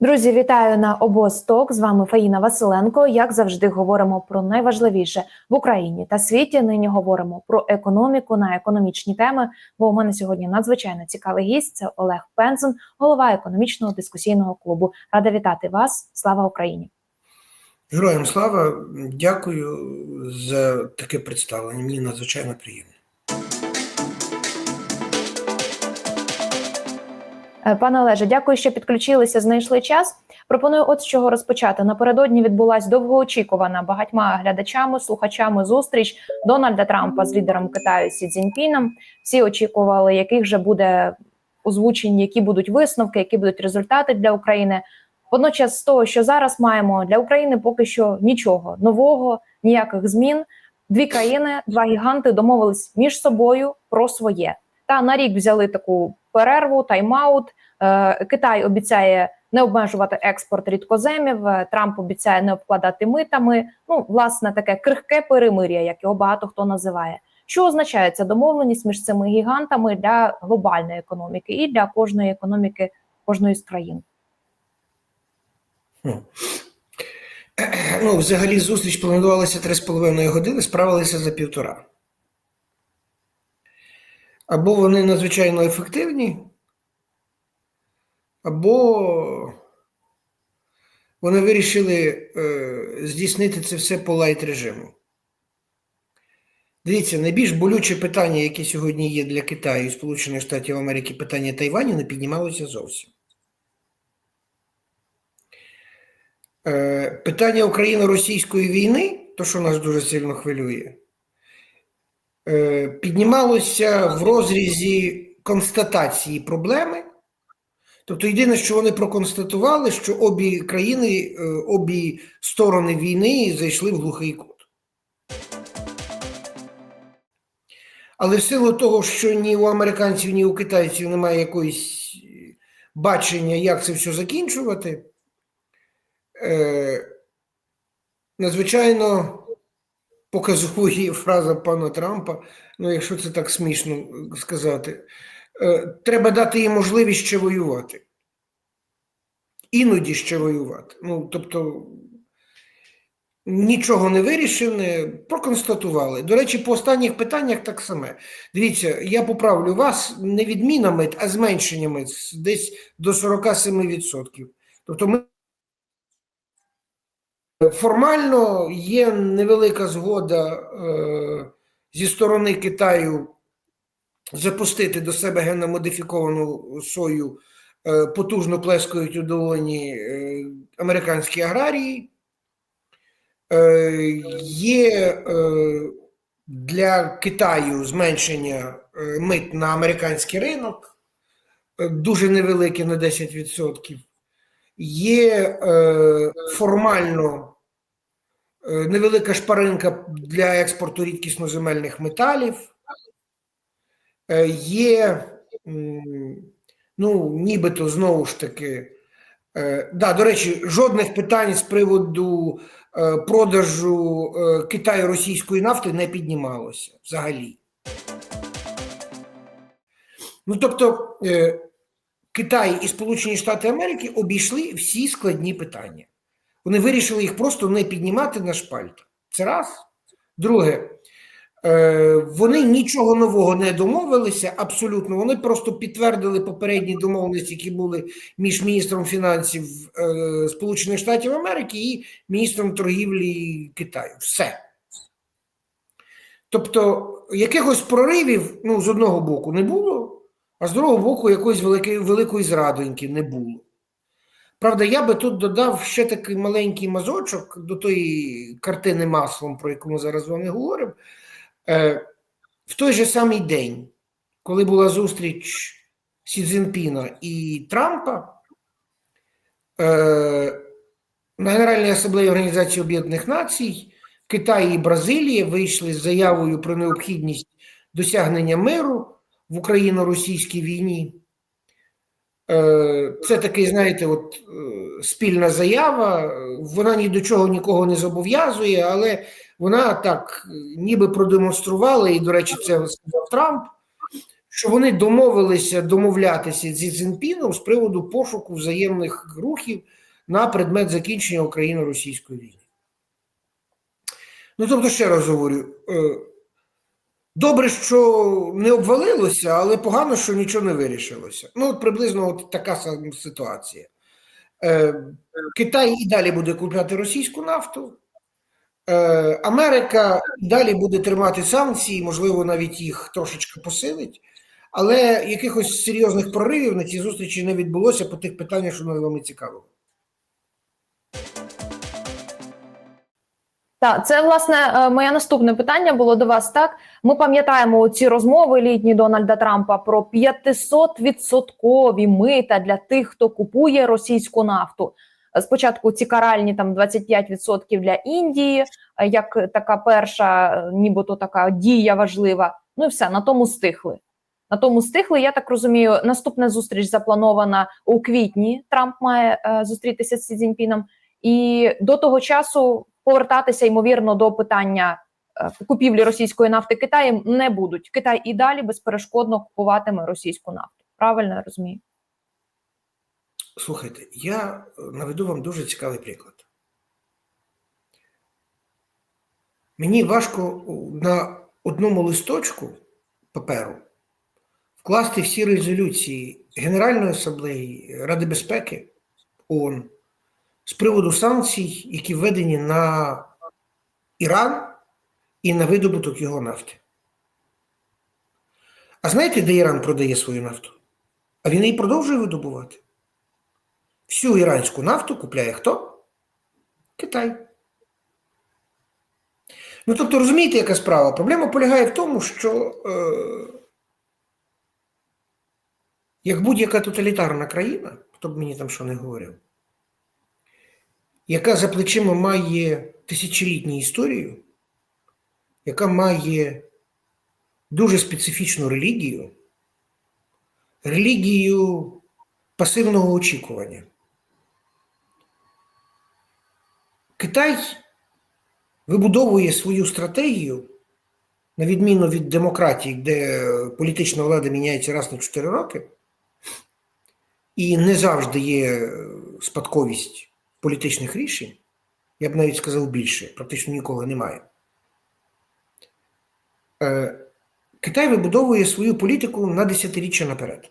Друзі, вітаю на обосток. З вами Фаїна Василенко. Як завжди, говоримо про найважливіше в Україні та світі. Нині говоримо про економіку на економічні теми. Бо у мене сьогодні надзвичайно цікавий гість. Це Олег Пензен, голова економічного дискусійного клубу. Рада вітати вас. Слава Україні! Героям слава, дякую за таке представлення. Мені надзвичайно приємно. Пане Олеже, дякую, що підключилися. Знайшли час. Пропоную от з чого розпочати. Напередодні відбулась довгоочікувана багатьма глядачами, слухачами зустріч Дональда Трампа з лідером Китаю Сі Цзіньпіном. Всі очікували, яких же буде озвучені, які будуть висновки, які будуть результати для України. Водночас, з того, що зараз маємо для України, поки що нічого нового, ніяких змін. Дві країни, два гіганти домовились між собою про своє. Та на рік взяли таку перерву, тайм-аут. Е, Китай обіцяє не обмежувати експорт рідкоземів. е, Трамп обіцяє не обкладати митами. Ну, власне, таке крихке перемир'я, як його багато хто називає. Що означає ця домовленість між цими гігантами для глобальної економіки і для кожної економіки кожної з країн? Ну, взагалі, зустріч планувалася 3,5 години, справилися за півтора. Або вони надзвичайно ефективні, або вони вирішили е, здійснити це все по лайт режиму. Дивіться, найбільш болюче питання, яке сьогодні є для Китаю і Сполучених Штатів Америки, питання Тайваню, не піднімалося зовсім. Е, Питання Україно-російської війни, то, що нас дуже сильно хвилює, піднімалося в розрізі констатації проблеми. Тобто, єдине, що вони проконстатували, що обі країни, е, обі сторони війни зайшли в глухий кут. Але в силу того, що ні у американців, ні у китайців немає якоїсь бачення, як це все закінчувати, е, надзвичайно показує фраза пана Трампа, ну, якщо це так смішно сказати, е, треба дати їм можливість ще воювати. Іноді ще воювати. Ну, тобто, нічого не вирішене, проконстатували. До речі, по останніх питаннях так саме. Дивіться, я поправлю вас не відмінами, а зменшеннями десь до 47%. Тобто ми формально є невелика згода е, зі сторони Китаю запустити до себе генно-модифіковану сою, е, потужно плескають у долоні е, американські аграрії. Е, є е, для Китаю зменшення е, мит на американський ринок, е, дуже невелике на 10%. Є е, формально невелика шпаринка для експорту рідкісноземельних металів. Е, є, ну, нібито знову ж таки, е, да, до речі, жодних питань з приводу е, продажу е, Китаю російської нафти не піднімалося взагалі. Ну, тобто, е, Китай і Сполучені Штати Америки обійшли всі складні питання. Вони вирішили їх просто не піднімати на шпальт. Це раз. Друге, е, вони нічого нового не домовилися абсолютно. Вони просто підтвердили попередні домовленості, які були між міністром фінансів е, Сполучених Штатів Америки і міністром торгівлі Китаю. Все. Тобто, якихось проривів ну, з одного боку не було. А з другого боку, якоїсь великої, великої зрадоньки не було. Правда, я би тут додав ще такий маленький мазочок до тої картини маслом, про яку ми зараз з вами говоримо. Е, в той же самий день, коли була зустріч Сі Цзінпіна і Трампа, е, на Генеральній асамблеї Організації Об'єднаних Націй Китай і Бразилія вийшли з заявою про необхідність досягнення миру в Україно-російській війні. Е, Це такий, знаєте, от е, спільна заява. Вона ні до чого нікого не зобов'язує, але вона так ніби продемонструвала, і, до речі, це сказав Трамп, що вони домовилися домовлятися зі Цзіньпіном з приводу пошуку взаємних рухів на предмет закінчення Україно-російської війни. Ну, тобто, ще раз говорю, е, добре, що не обвалилося, але погано, що нічого не вирішилося. Ну, от приблизно от така ситуація. Е, Китай і далі буде купляти російську нафту. Е, Америка далі буде тримати санкції, можливо, навіть їх трошечки посилить, але якихось серйозних проривів на цій зустрічі не відбулося по тих питаннях, що нам цікаво. Так, це власне е, моє наступне питання було до вас. Так, ми пам'ятаємо ці розмови літні Дональда Трампа про 500-відсоткові мита для тих, хто купує російську нафту. Спочатку ці каральні там 25% для Індії, е, як така перша, е, нібито така дія важлива. Ну і все на тому стихли. На тому стихли. Я так розумію, наступна зустріч запланована у квітні. Трамп має е, зустрітися з Сі Цзіньпіном. І до того часу повертатися ймовірно до питання е, купівлі російської нафти Китаєм не будуть. Китай і далі безперешкодно купуватиме російську нафту. Правильно я розумію? Слухайте, я е, наведу вам дуже цікавий приклад. Мені важко на одному листочку паперу вкласти всі резолюції Генеральної асамблеї Ради безпеки ООН з приводу санкцій, які введені на Іран і на видобуток його нафти. А знаєте, де Іран продає свою нафту? А він її продовжує видобувати. Всю іранську нафту купляє хто? Китай. Ну, тобто, розумієте, яка справа? Проблема полягає в тому, що е, як будь-яка тоталітарна країна, хто б мені там що не говорив, яка за плечима має тисячолітню історію, яка має дуже специфічну релігію, релігію пасивного очікування. Китай вибудовує свою стратегію, на відміну від демократії, де політична влада міняється раз на 4 роки, і не завжди є спадковість політичних рішень, я б навіть сказав більше, практично ніколи немає. Е, Китай вибудовує свою політику на десятиріччя наперед.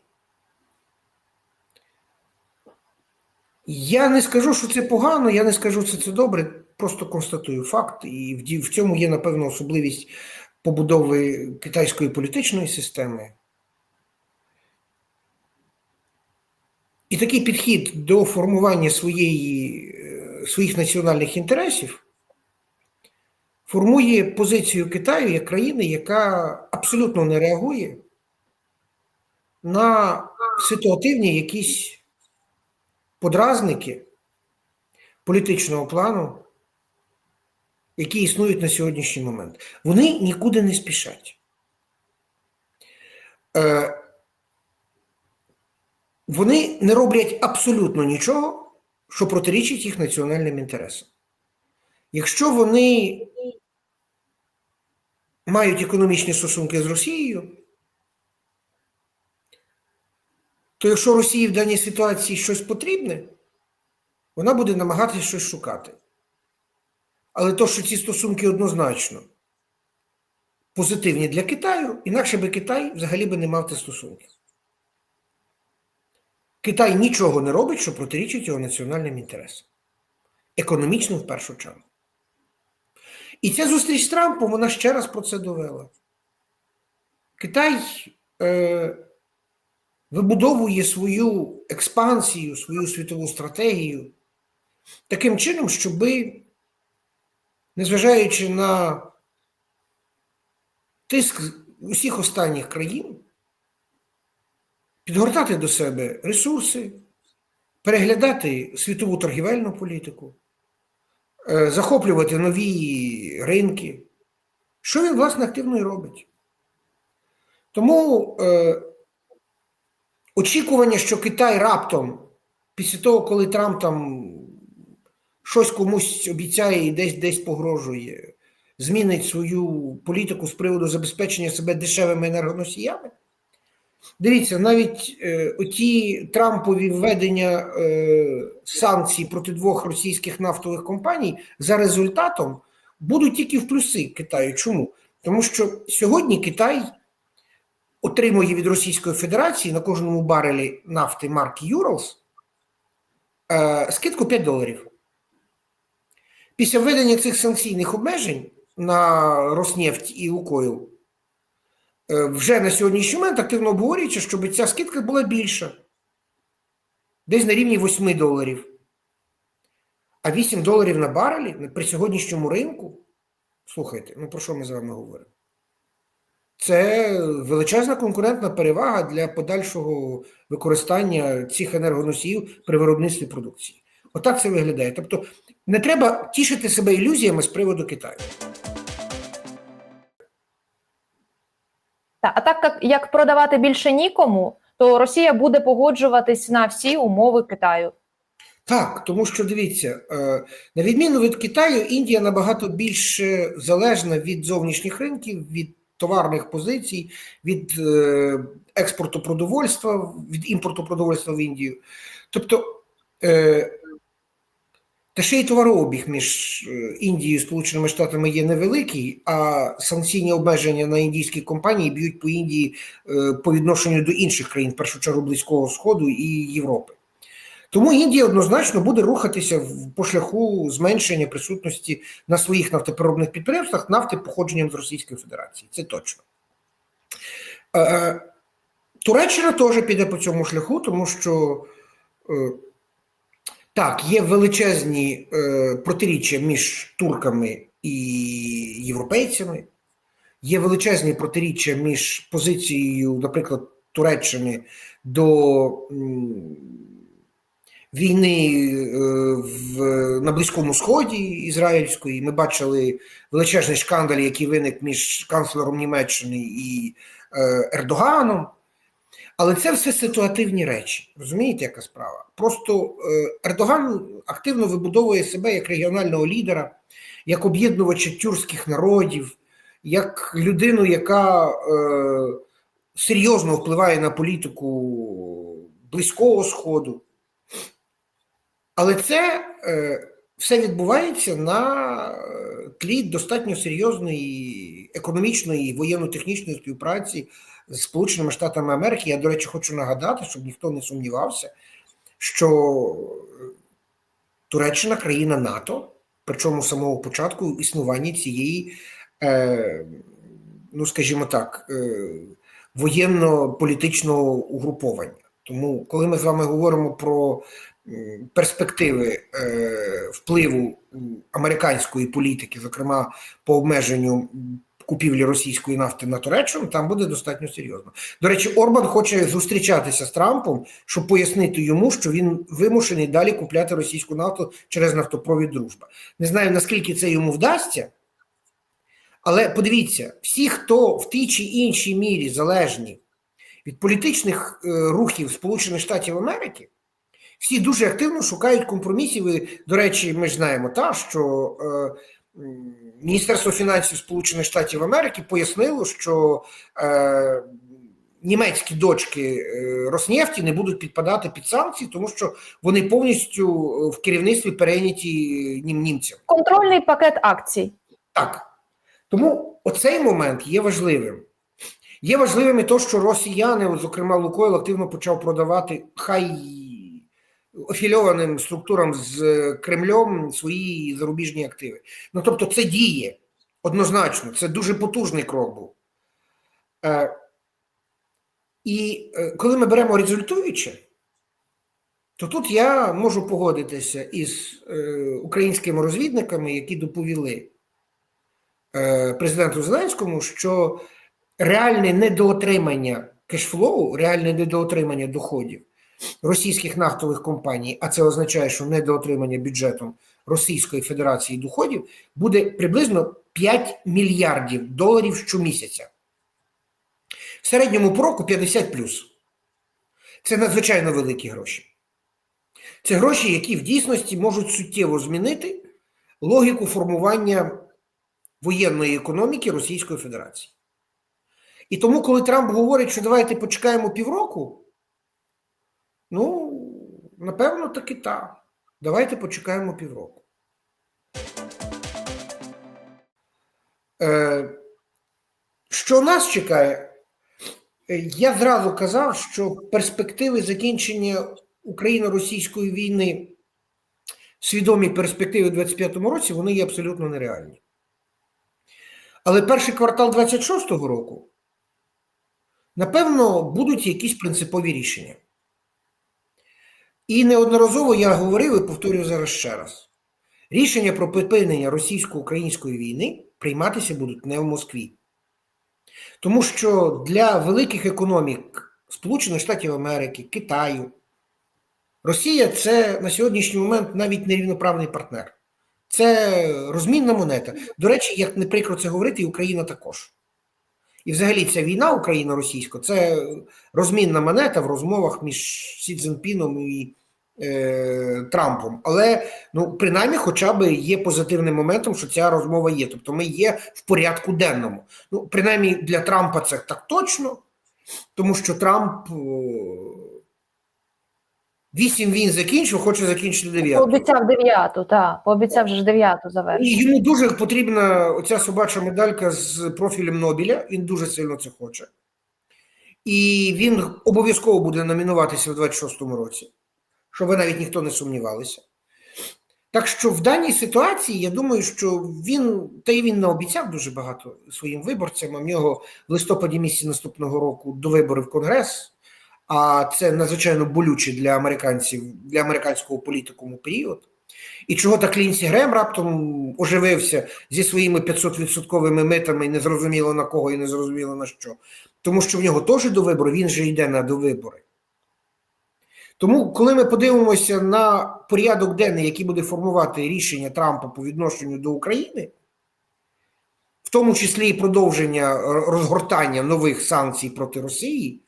Я не скажу, що це погано, я не скажу, що це добре, просто констатую факт, і в в цьому є, напевно, особливість побудови китайської політичної системи. І такий підхід до формування своєї, е, своїх національних інтересів формує позицію Китаю як країни, яка абсолютно не реагує на ситуативні якісь подразники політичного плану, які існують на сьогоднішній момент. Вони нікуди не спішать. Вони не роблять абсолютно нічого, що протирічить їх національним інтересам. Якщо вони мають економічні стосунки з Росією, то якщо Росії в даній ситуації щось потрібне, вона буде намагатися щось шукати. Але то, що ці стосунки однозначно позитивні для Китаю, інакше би Китай взагалі би не мав тих стосунків. Китай нічого не робить, що протирічить його національним інтересам. Економічним в першу чергу. І ця зустріч з Трампом вона ще раз про це довела. Китай е, вибудовує свою експансію, свою світову стратегію таким чином, щоби, незважаючи на тиск усіх останніх країн, підгортати до себе ресурси, переглядати світову торгівельну політику, е, захоплювати нові ринки. Що він, власне, активно і робить? Тому е, очікування, що Китай раптом, після того, коли Трамп там щось комусь обіцяє і десь десь погрожує, змінить свою політику з приводу забезпечення себе дешевими енергоносіями, Дивіться, навіть е, оті Трампові введення е, санкцій проти двох російських нафтових компаній за результатом будуть тільки в плюси Китаю. Чому? Тому що сьогодні Китай отримує від Російської Федерації на кожному барелі нафти марки Urals е, скидку 5 доларів. Після введення цих санкційних обмежень на Роснефть і Лукойл вже на сьогоднішній момент активно обговорюється, щоб ця скидка була більша. Десь на рівні 8 доларів. А 8 доларів на барелі при сьогоднішньому ринку. Слухайте, ну про що ми з вами говоримо? Це величезна конкурентна перевага для подальшого використання цих енергоносіїв при виробництві продукції. Отак це виглядає. Тобто не треба тішити себе ілюзіями з приводу Китаю. Та, а так як, як продавати більше нікому, то Росія буде погоджуватись на всі умови Китаю. Так, тому що дивіться, е, на відміну від Китаю, Індія набагато більше залежна від зовнішніх ринків, від товарних позицій, від е, експорту продовольства, від імпорту продовольства в Індію. Тобто, е, та ще й товарообіг між е, Індією і Сполученими Штатами є невеликий, а санкційні обмеження на індійські компанії б'ють по Індії е, по відношенню до інших країн, в першу чергу Близького Сходу і Європи. Тому Індія однозначно буде рухатися по шляху зменшення присутності на своїх нафтопереробних підприємствах нафти походженням з Російської Федерації. Це точно. Е, Туреччина теж піде по цьому шляху, тому що так, є величезні е, протиріччя між турками і європейцями, є величезні протиріччя між позицією, наприклад, Туреччини до м, війни е, в, на Близькому Сході ізраїльської. Ми бачили величезний шкандаль, який виник між канцлером Німеччини і е, Ердоганом. Але це все ситуативні речі. Розумієте, яка справа? Просто е, Ердоган активно вибудовує себе як регіонального лідера, як об'єднувача тюркських народів, як людину, яка е, серйозно впливає на політику Близького Сходу. Але це е, все відбувається на е, тлі достатньо серйозної економічної і воєнно-технічної співпраці з Сполученими Штатами Америки. Я, до речі, хочу нагадати, щоб ніхто не сумнівався, що Туреччина країна НАТО, причому з самого початку існування цієї, е, ну скажімо так, е, воєнно-політичного угруповання. Тому, коли ми з вами говоримо про перспективи е, впливу американської політики, зокрема по обмеженню купівлі російської нафти на Туреччину, там буде достатньо серйозно. До речі, Орбан хоче зустрічатися з Трампом, щоб пояснити йому, що він вимушений далі купляти російську нафту через нафтопровід дружба. Не знаю наскільки це йому вдасться. Але подивіться, всі, хто в тій чи іншій мірі залежні від політичних е, рухів Сполучених Штатів Америки, всі дуже активно шукають компромісів. І, до речі, ми ж знаємо, та, що е, Міністерство фінансів Сполучених Штатів Америки пояснило, що е, німецькі дочки е, Роснефті не будуть підпадати під санкції, тому що вони повністю е, в керівництві перейняті нім німцям. Контрольний пакет акцій. Так. Тому оцей момент є важливим. Є важливим і те, що росіяни, зокрема Лукойл, активно почав продавати хай афільованим структурам з Кремлем свої зарубіжні активи. Ну тобто, це діє однозначно, це дуже потужний крок був. Е, і е, коли ми беремо результуюче, то тут я можу погодитися із е, українськими розвідниками, які доповіли е, президенту Зеленському, що реальне недоотримання кешфлоу, реальне недоотримання доходів російських нафтових компаній, а це означає, що недоотримання бюджетом Російської Федерації доходів буде приблизно 5 мільярдів доларів щомісяця. В середньому по року 50 плюс. Це надзвичайно великі гроші. Це гроші, які в дійсності можуть суттєво змінити логіку формування воєнної економіки Російської Федерації. І тому, коли Трамп говорить, що давайте почекаємо півроку, ну, напевно, таки так. Давайте почекаємо півроку. Е, що нас чекає? Е, Я зразу казав, що перспективи закінчення Україно-російської війни, свідомі перспективи у 2025 році, вони є абсолютно нереальні. Але перший квартал 26-го року, напевно, будуть якісь принципові рішення. І неодноразово я говорив і повторюю зараз ще раз: рішення про припинення російсько-української війни прийматися будуть не в Москві. Тому що для великих економік Сполучених Штатів Америки, Китаю, Росія це на сьогоднішній момент навіть нерівноправний партнер. Це розмінна монета. До речі, як не прикро це говорити, і Україна також. І взагалі ця війна україно-російська це розмінна монета в розмовах між Сі Цзінпіном і е, Трампом. Але ну, принаймні, хоча б є позитивним моментом, що ця розмова є. Тобто ми є в порядку денному. Ну, принаймні для Трампа це так точно, тому що Трамп. Вісім він закінчив, хоче закінчити дев'яту. Пообіцяв дев'яту, так. Пообіцяв же ж дев'яту завершити. І йому дуже потрібна оця собача медалька з профілем Нобеля. Він дуже сильно це хоче. І він обов'язково буде номінуватися в 26-му році, щоб навіть ніхто не сумнівалися. Так що в даній ситуації я думаю, що він, та й він не обіцяв дуже багато своїм виборцям. А в нього в листопаді місяці наступного року до виборів в Конгрес. А це надзвичайно болюче для американців, для американського політикуму період. І чого так Лінсі Грем раптом оживився зі своїми 500-відсотковими митами, і не зрозуміло на кого і не зрозуміло на що. Тому що в нього теж до вибору, він же йде на довибори. Тому, коли ми подивимося на порядок денний, який буде формувати рішення Трампа по відношенню до України, в тому числі і продовження розгортання нових санкцій проти Росії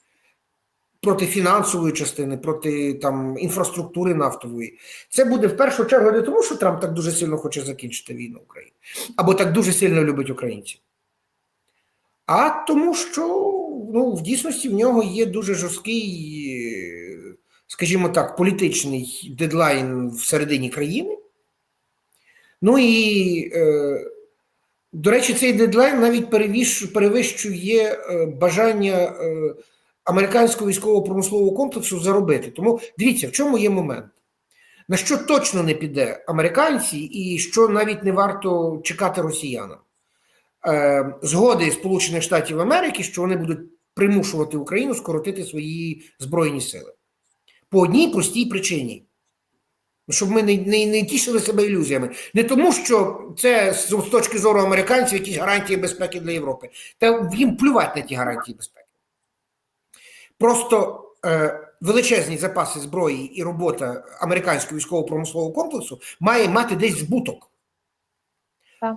проти фінансової частини, проти там інфраструктури нафтової. Це буде в першу чергу не тому, що Трамп так дуже сильно хоче закінчити війну Україні, або так дуже сильно любить українців, а тому, що ну, в дійсності в нього є дуже жорсткий, скажімо так, політичний дедлайн всередині країни. Ну і, е, до речі, цей дедлайн навіть перевищує е, бажання. Е, американського військово-промислового комплексу заробити. Тому дивіться, в чому є момент. На що точно не піде американці, і що навіть не варто чекати росіянам Е, згоди Сполучених Штатів Америки, що вони будуть примушувати Україну скоротити свої збройні сили по одній простій причині. Щоб ми не не, не тішили себе ілюзіями. Не тому, що це з точки зору американців якісь гарантії безпеки для Європи. Та їм плювати на ті гарантії безпеки. Просто е, величезні запаси зброї і робота американського військово-промислового комплексу має мати десь збуток.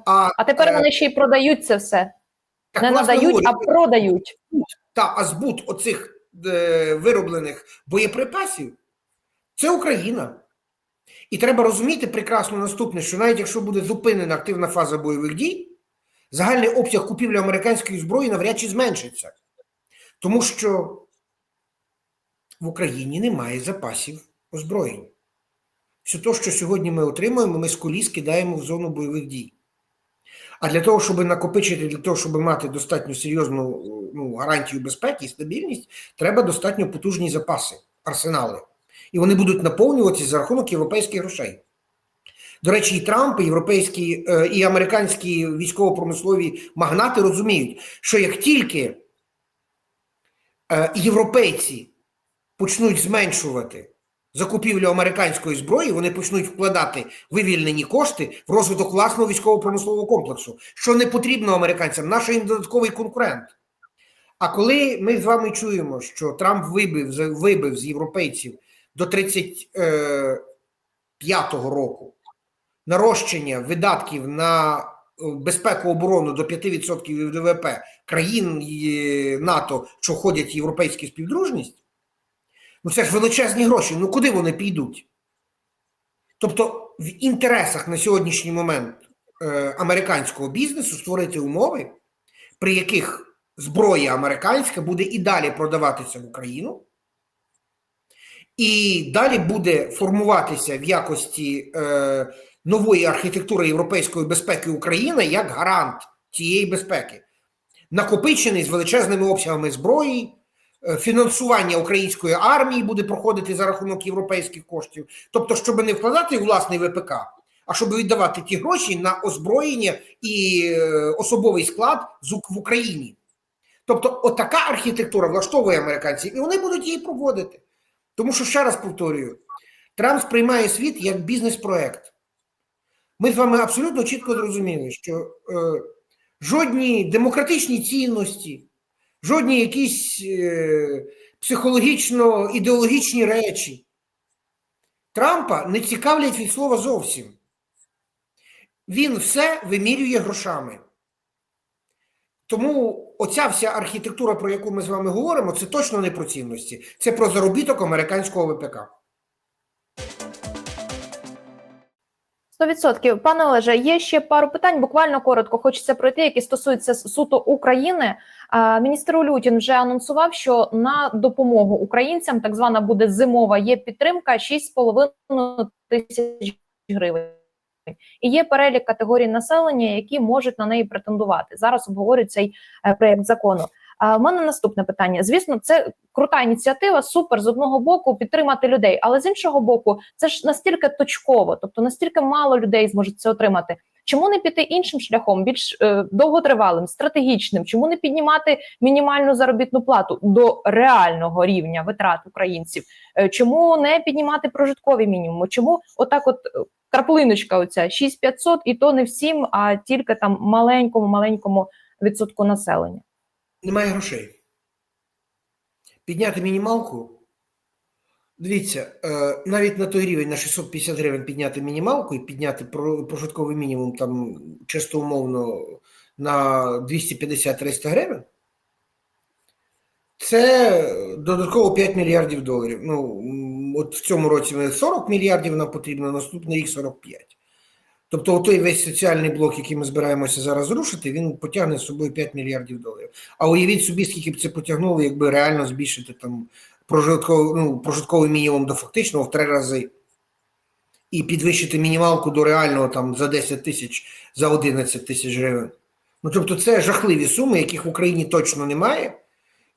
А а тепер е, вони ще й продають це все. Так, Не надають, говорю, а продають. Та, а збут оцих е, вироблених боєприпасів це Україна. І треба розуміти прекрасно наступне, що навіть якщо буде зупинена активна фаза бойових дій, загальний обсяг купівлі американської зброї навряд чи зменшиться. Тому що в Україні немає запасів озброєнь. Все те, що сьогодні ми отримуємо, ми з коліс кидаємо в зону бойових дій. А для того, щоб накопичити, для того, щоб мати достатньо серйозну ну, гарантію безпеки і стабільність, треба достатньо потужні запаси, арсенали. І вони будуть наповнюватися за рахунок європейських грошей. До речі, і Трамп, і європейські, е, і американські військово-промислові магнати розуміють, що як тільки е, європейці почнуть зменшувати закупівлю американської зброї, вони почнуть вкладати вивільнені кошти в розвиток власного військово-промислового комплексу, що не потрібно американцям, наш їм додатковий конкурент. А коли ми з вами чуємо, що Трамп вибив вибив з європейців до 35-го року нарощення видатків на безпеку оборону до 5% від ВВП країн НАТО, що входять в європейську співдружність, Ну це ж величезні гроші. Ну куди вони підуть? Тобто, в інтересах на сьогоднішній момент е, американського бізнесу створити умови, при яких зброя американська буде і далі продаватися в Україну, і далі буде формуватися в якості е, нової архітектури європейської безпеки України як гарант цієї безпеки, накопичений з величезними обсягами зброї. Е, Фінансування української армії буде проходити за рахунок європейських коштів, тобто, щоб не вкладати власний ВПК, а щоб віддавати ті гроші на озброєння і е, особовий склад в Україні. Тобто, отака архітектура влаштовує американців, і вони будуть її проводити. Тому що, ще раз повторюю, Трамп сприймає світ як бізнес-проект. Ми з вами абсолютно чітко зрозуміли, що е, жодні демократичні цінності, жодні якісь е, психологічно-ідеологічні речі Трампа не цікавлять від слова зовсім. Він все вимірює грошами. Тому оця вся архітектура, про яку ми з вами говоримо, це точно не про цінності, це про заробіток американського ВПК. 100%. Пане Олеже, є ще пару питань. Буквально коротко хочеться пройти, які стосуються суто України. Міністр Улютін вже анонсував, що на допомогу українцям так звана буде зимова є підтримка 6,5 тисяч гривень. І є перелік категорій населення, які можуть на неї претендувати. Зараз обговорюють цей е, проєкт закону. А в мене наступне питання. Звісно, це крута ініціатива, супер з одного боку підтримати людей, але з іншого боку, це ж настільки точково, тобто настільки мало людей зможуть це отримати. Чому не піти іншим шляхом, більш е, довготривалим, стратегічним? Чому не піднімати мінімальну заробітну плату до реального рівня витрат українців? Е, чому не піднімати прожиткові мінімуми? Чому отак, от е, краплиночка, оця 6500, і то не всім, а тільки там маленькому, маленькому відсотку населення? Немає грошей. Підняти мінімалку. Дивіться, е, навіть на той рівень на 650 гривень підняти мінімалку і підняти про- прожитковий мінімум там чисто умовно на 250-300 гривень. Це додатково 5 мільярдів доларів. Ну, от в цьому році 40 мільярдів нам потрібно, наступний рік 45. Тобто, той весь соціальний блок, який ми збираємося зараз зрушити, він потягне з собою 5 мільярдів доларів. А уявіть собі, скільки б це потягнуло, якби реально збільшити там прожитковий, ну, прожитковий мінімум до фактичного в три рази. І підвищити мінімалку до реального там за 10 тисяч, за 11 тисяч гривень. Ну тобто, це жахливі суми, яких в Україні точно немає,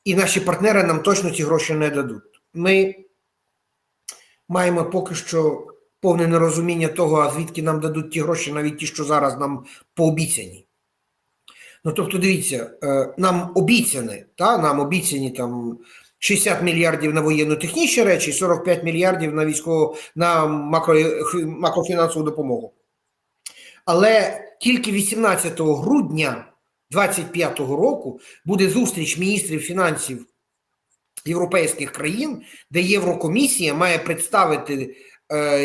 і наші партнери нам точно ці гроші не дадуть. Ми маємо поки що повне нерозуміння того, а звідки нам дадуть ті гроші, навіть ті, що зараз нам пообіцяні. Ну тобто, дивіться, е, нам обіцяні, та, нам обіцяні там 60 мільярдів на воєнно-технічні речі, 45 мільярдів на військово на макро, макрофінансову допомогу. Але тільки 18 грудня 2025 року буде зустріч міністрів фінансів європейських країн, де Єврокомісія має представити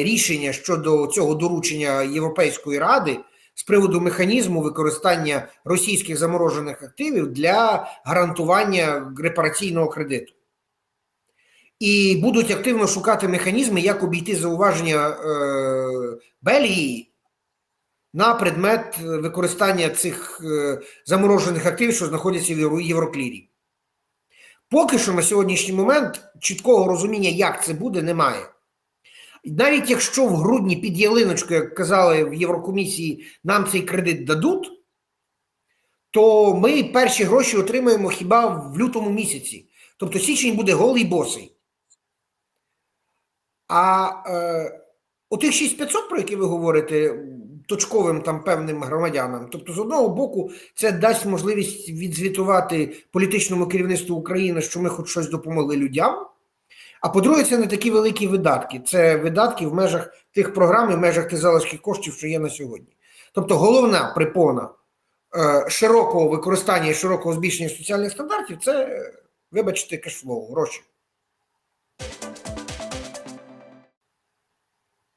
рішення щодо цього доручення Європейської ради з приводу механізму використання російських заморожених активів для гарантування репараційного кредиту. І будуть активно шукати механізми, як обійти зауваження е, Бельгії на предмет використання цих е, заморожених активів, що знаходяться в Євроклірі. Поки що на сьогоднішній момент чіткого розуміння, як це буде, немає. Навіть якщо в грудні під ялиночку, як казали в Єврокомісії, нам цей кредит дадуть, то ми перші гроші отримаємо хіба в лютому місяці. Тобто січень буде голий босий. А е, отих 6500, про які ви говорите, точковим там певним громадянам, тобто, з одного боку, це дасть можливість відзвітувати політичному керівництву України, що ми хоч щось допомогли людям. А по-друге, це не такі великі видатки. Це видатки в межах тих програм і в межах тих залишків коштів, що є на сьогодні. Тобто, головна припона е, широкого використання і широкого збільшення соціальних стандартів це, вибачте, кешфлоу, гроші.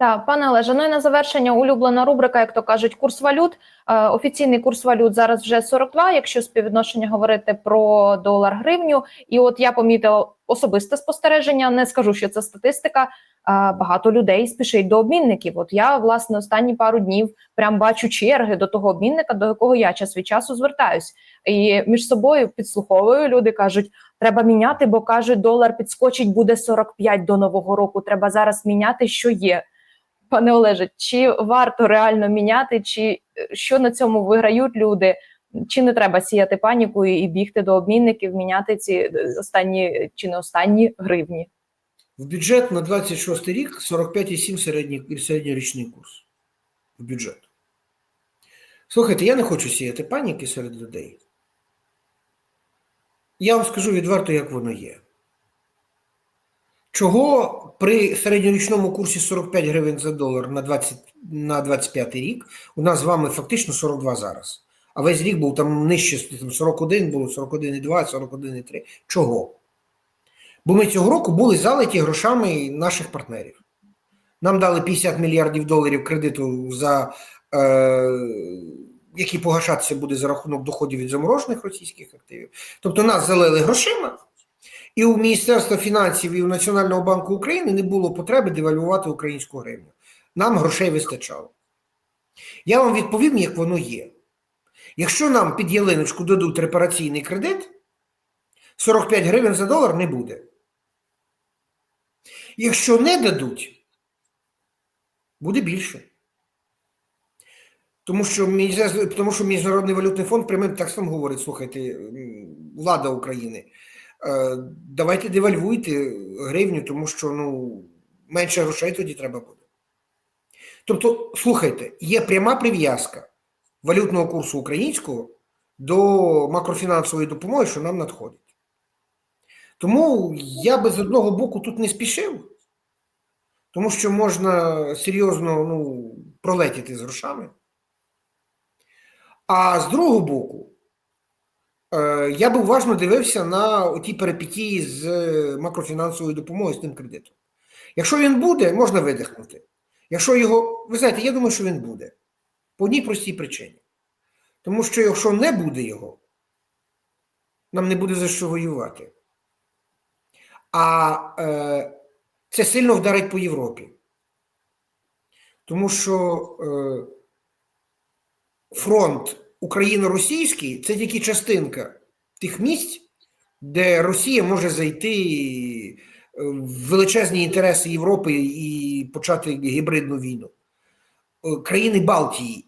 Так, пане Олеже, ну і на завершення улюблена рубрика, як то кажуть, курс валют. Е, офіційний курс валют зараз вже 42, якщо співвідношення говорити про долар гривню. І от я помітила особисте спостереження, не скажу, що це статистика. Е, багато людей спішить до обмінників. От я власне останні пару днів прям бачу черги до того обмінника, до якого я час від часу звертаюсь. І між собою підслуховую. Люди кажуть, треба міняти, бо кажуть, долар підскочить, буде 45 до нового року. Треба зараз міняти, що є. Пане Олеже, чи варто реально міняти, чи е, що на цьому виграють люди? Чи не треба сіяти паніку і бігти до обмінників, міняти ці е, останні чи не останні гривні? В бюджет на 26 рік 45,7 середній, середньорічний курс. В бюджет. Слухайте, я не хочу сіяти паніки серед людей. Я вам скажу відверто, як воно є. Чого при середньорічному курсі 45 гривень за долар на 20, на 25 рік у нас з вами фактично 42 зараз. А весь рік був там нижче там 41 було, 41,2, 41,3. Чого? Бо ми цього року були залиті грошами наших партнерів. Нам дали 50 мільярдів доларів кредиту, за, е, який погашатися буде за рахунок доходів від заморожених російських активів. Тобто нас залили грошима, і у Міністерства фінансів і у Національного банку України не було потреби девальвувати українську гривню. Нам грошей вистачало. Я вам відповім, як воно є. Якщо нам під ялиночку дадуть репараційний кредит, 45 гривень за долар не буде. Якщо не дадуть, буде більше. Тому що, тому що Міжнародний валютний фонд прямим текстом говорить: слухайте, влада України, давайте девальвуйте гривню, тому що ну, менше грошей тоді треба буде. Тобто, слухайте, є пряма прив'язка валютного курсу українського до макрофінансової допомоги, що нам надходить. Тому я би з одного боку тут не спішив, тому що можна серйозно ну, пролетіти з грошами. А з другого боку, е, я би уважно дивився на ті перипетії з макрофінансовою допомогою з тим кредитом. Якщо він буде, можна видихнути. Якщо його, ви знаєте, я думаю, що він буде. По одній простій причині. Тому що якщо не буде його, нам не буде за що воювати. А е, це сильно вдарить по Європі. Тому що е, фронт україно-російський це тільки частинка тих місць, де Росія може зайти в величезні інтереси Європи і почати гібридну війну. Е, Країни Балтії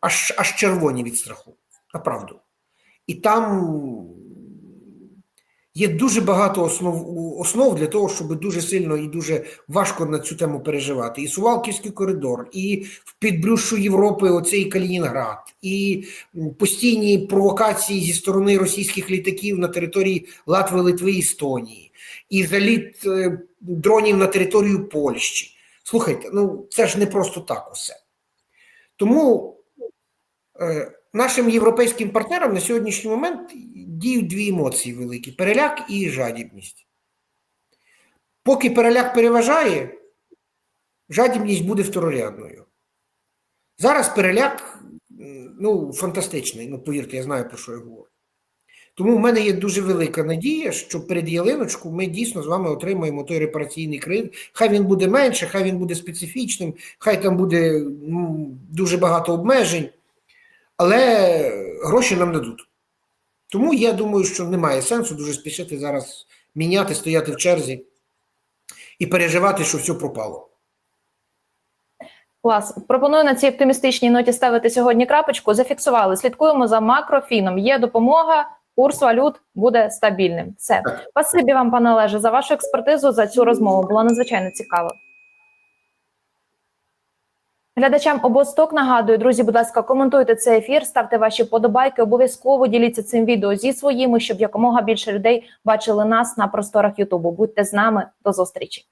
аж, аж червоні від страху, направду. І там є дуже багато основ, основ для того, щоб дуже сильно і дуже важко на цю тему переживати. І Сувалківський коридор, і в підбрюшу Європи оцей Калінінград, і постійні провокації зі сторони російських літаків на території Латви, Литви Естонії, і заліт е, дронів на територію Польщі. Слухайте, ну це ж не просто так усе. Тому е, нашим європейським партнерам на сьогоднішній момент діють дві емоції великі: переляк і жадібність. Поки переляк переважає, жадібність буде второрядною. Зараз переляк ну, фантастичний, ну повірте, я знаю, про що я говорю. Тому в мене є дуже велика надія, що перед ялиночку ми дійсно з вами отримаємо той репараційний кредит. Хай він буде менше, хай він буде специфічним, хай там буде ну, дуже багато обмежень, але гроші нам дадуть. Тому я думаю, що немає сенсу дуже спішити зараз міняти, стояти в черзі і переживати, що все пропало. Клас. Пропоную на цій оптимістичній ноті ставити сьогодні крапочку. Зафіксували. Слідкуємо за макрофіном. Є допомога. Курс валют буде стабільним. Все, спасибі вам, пане Олеже, за вашу експертизу за цю розмову. Було надзвичайно цікаво. Глядачам обосток нагадую, друзі, будь ласка, коментуйте цей ефір, ставте ваші подобайки, обов'язково діліться цим відео зі своїми, щоб якомога більше людей бачили нас на просторах Ютубу. Будьте з нами до зустрічі.